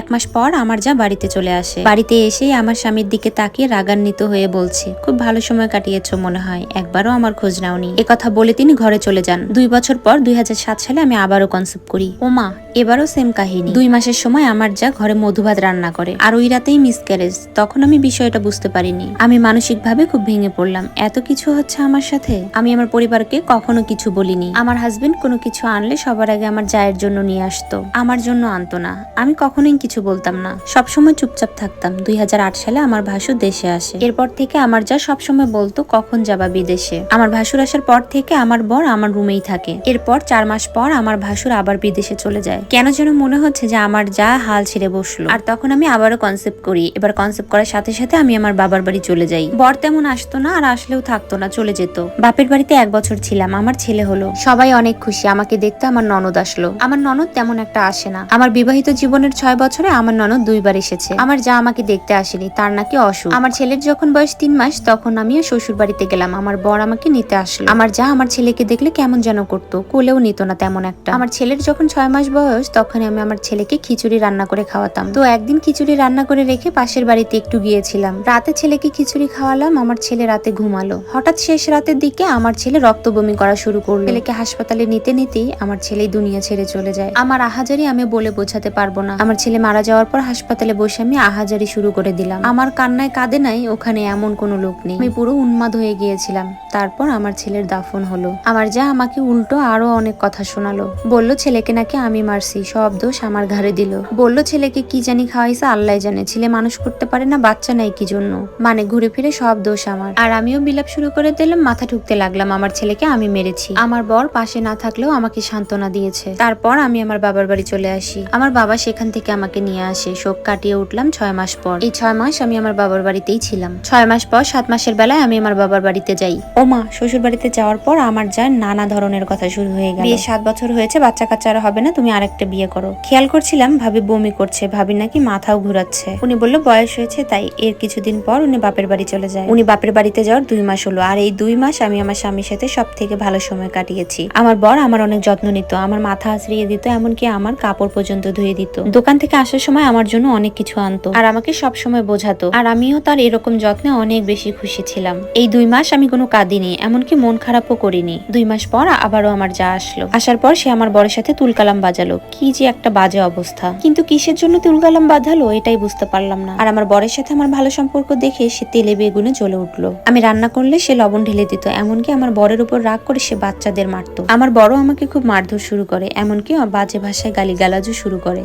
এক মাস পর আমার যা বাড়িতে চলে আসে। বাড়িতে এসেই আমার স্বামীর দিকে তাকিয়ে রাগান্বিত হয়ে বলছে, খুব ভালো সময় কাটিয়েছ মনে হয়, একবারও আমার খোঁজ নাওনি। কথা বলে তিনি ঘরে চলে যান। দুই বছর পর দুই হাজার সাত সালে আমি আবারও কনসেপ্ট করি। ওমা এবারও সেম কাহিনী। দুই মাসের সময় আমার যা ঘরে মধুভাত রান্না করে। আর ওই রাতেই মিসক্যারেজ তখন আমি বিষয়টা বুঝতে পারিনি। আমি মানসিকভাবে খুব ভেঙে পড়লাম। এত কিছু হচ্ছে আমার সাথে? আমি আমার পরিবারকে কখনো কিছু বলিনি। আমার হাজবেন্ড কোনো কিছু আনলে সবার আগে আমার জায়ের জন্য নিয়ে আসতো। আমার জন্য আনতো না। আমি কখনোই কিছু বলতাম না। সবসময় চুপচাপ থাকতাম। দুই হাজার আট সালে আমার ভাসুর দেশে আসে। এরপর থেকে আমার যা সবসময় বলতো, কখন যাবা বিদেশে? আমার ভাসুর আসার পর থেকে আমার বর আমার রুমেই থাকে। এরপর চার মাস পর আমার ভাসুর আবার বিদেশে চলে যায়। কেন যেন মনে হচ্ছে যে আমার যা হাল ছেড়ে বসল। আর তখন আমি আবারও কনসেপ্ট করি। এবার কনসেপ্ট করার সাথে সাথে আমি আমার বাবার বাড়ি চলে যাই। বর তেমন আসতো না আর আসলেও থাকতো না, চলে যেত। বাপের বাড়িতে এক বছর ছিলাম, আমার ছেলে হলো। সবাই অনেক খুশি, আমাকে দেখতে আমার ননদ আসলো। আমার ননদ তেমন একটা আসে না। আমার বিবাহিত জীবনের ছয় বছরে আমার ননদ দুইবার এসেছে। আমার যা আমাকে দেখতে আসেনি, তার নাকি অসুখ। আমার ছেলের যখন বয়স তিন মাস, তখন আমিও শ্বশুর বাড়িতে গেলাম। আমার বর আমাকে নিতে আসলো। আমার যা আমার ছেলেকে দেখলে কেমন যেন করতো, কোলেও নিত না তেমন একটা। আমার ছেলের যখন ছয় মাস বয়স তখন আমি আমার ছেলেকে খিচুড়ি রান্না করে খাওয়াতাম। তো একদিন খিচুড়ি রান্না করে রেখে পাশের বাড়িতে একটু গিয়েছিলাম। রাতে ছেলেকে খিচুড়ি খাওয়ালাম, আমার ছেলে রাতে ঘুমালো। হঠাৎ শেষ রাতের দিকে আমার ছেলে রক্ত বমি করা শুরু করল। ছেলেকে হাসপাতালে নিতে নিতেই আমার ছেলে দুনিয়া ছেড়ে চলে যায়। আমার আহাজারি আমি বলে বোঝাতে পারব না। আমার ছেলে মারা যাওয়ার পর হাসপাতালে বসে আমি আহাজারি শুরু করে দিলাম। আমার কান্নায় কাঁদে নাই, ওখানে এমন কোনো লোক নেই। আমি পুরো উন্মাদ হয়ে গিয়েছিলাম। তারপর আমার ছেলের দাফন হলো। আমার যা আমাকে উল্টো আরও অনেক কথা শোনালো। বলল, ছেলেকে নাকি আমি মারছি সব দোষ আমার ঘাড়ে দিল। বলল, ছেলেকে কি জানি খাওয়াইছে আল্লাহ জানে। ছেলে মানুষ করতে পারে না, বাচ্চা নাই কি জন্য? মানে ঘুরে ফিরে সব দোষ আমার। আর আমিও বিলাপ শুরু করে দিলাম, মাথা ঠুকতে লাগলাম, আমার ছেলেকে আমি মেরেছি। আমার বর পাশে না থাকলেও আমাকে সান্ত্বনা দিয়েছে। তারপর আমি আমার বাবার বাড়ি চলে আসি। আমার বাবা সেখান থেকে আমাকে নিয়ে আসে। শোক কাটিয়ে উঠলাম ছয় মাস পর। এই ছয় মাস আমি আমার বাবার বাড়িতেই ছিলাম। ছয় মাস পর, সাত মাসের বেলায় আমি আমার বাবার বাড়িতে যাই। ও মা, শ্বশুর বাড়িতে যাওয়ার পর আমার যা নানা ধরনের কথা শুরু হয়ে গেল। বিয়ে সাত বছর হয়েছে বাচ্চা কাচ্চা আর হবে না, তুমি আরেকটা বিয়ে করো। খেয়াল করছিলাম, ভাবি বমি করছে, ভাবি নাকি মাথাও ঘুরাচ্ছে। উনি বলল, বয়স হয়েছে, তাই এর কিছুদিন পর উনি বাপের বাড়ি চলে যায়। উনি বাপের বাড়িতে যাওয়ার দুই মাস হলো, আর এই দুই মাস আমি আমার স্বামীর সাথে সব থেকে ভালো সময় কাটিয়েছি। আমার বর আমার অনেক যত্ন নিত, আমার মাথা আছড়িয়ে দিত, এমনকি আমার কাপড় পর্যন্ত ধুয়ে দিত। দোকান থেকে আসার সময় আমার জন্য অনেক কিছু আনতো, আর আমাকে সব সময় বোঝাতো, আর আমিও তার এরকম যত্নে অনেক বেশি খুশি ছিলাম। এই দুই মাস আমি কোনো কাঁদিনি এমনকি মন খারাপও করিনি। দুই মাস পর আবারও আমার যা আসলো। আসার পর সে আমার বরের সাথে তুলকালাম বাজালো। কি যে একটা বাজে অবস্থা। কিন্তু কিসের জন্য তুলগালাম বাঁধালো এটাই বুঝতে পারলাম না। আর আমার বরের সাথে আমার ভালো সম্পর্ক দেখে সে তেলে বেগুনে জ্বলে উঠল। আমি রান্না করলে সে লবণ ঢেলে দিত, এমনকি আমার বরের উপর রাগ করে সে বাচ্চাদের মারতো। আমার বড় আমাকে খুব মারধর শুরু করে, এমনকি বাজে ভাষায় গালিগালাজও শুরু করে।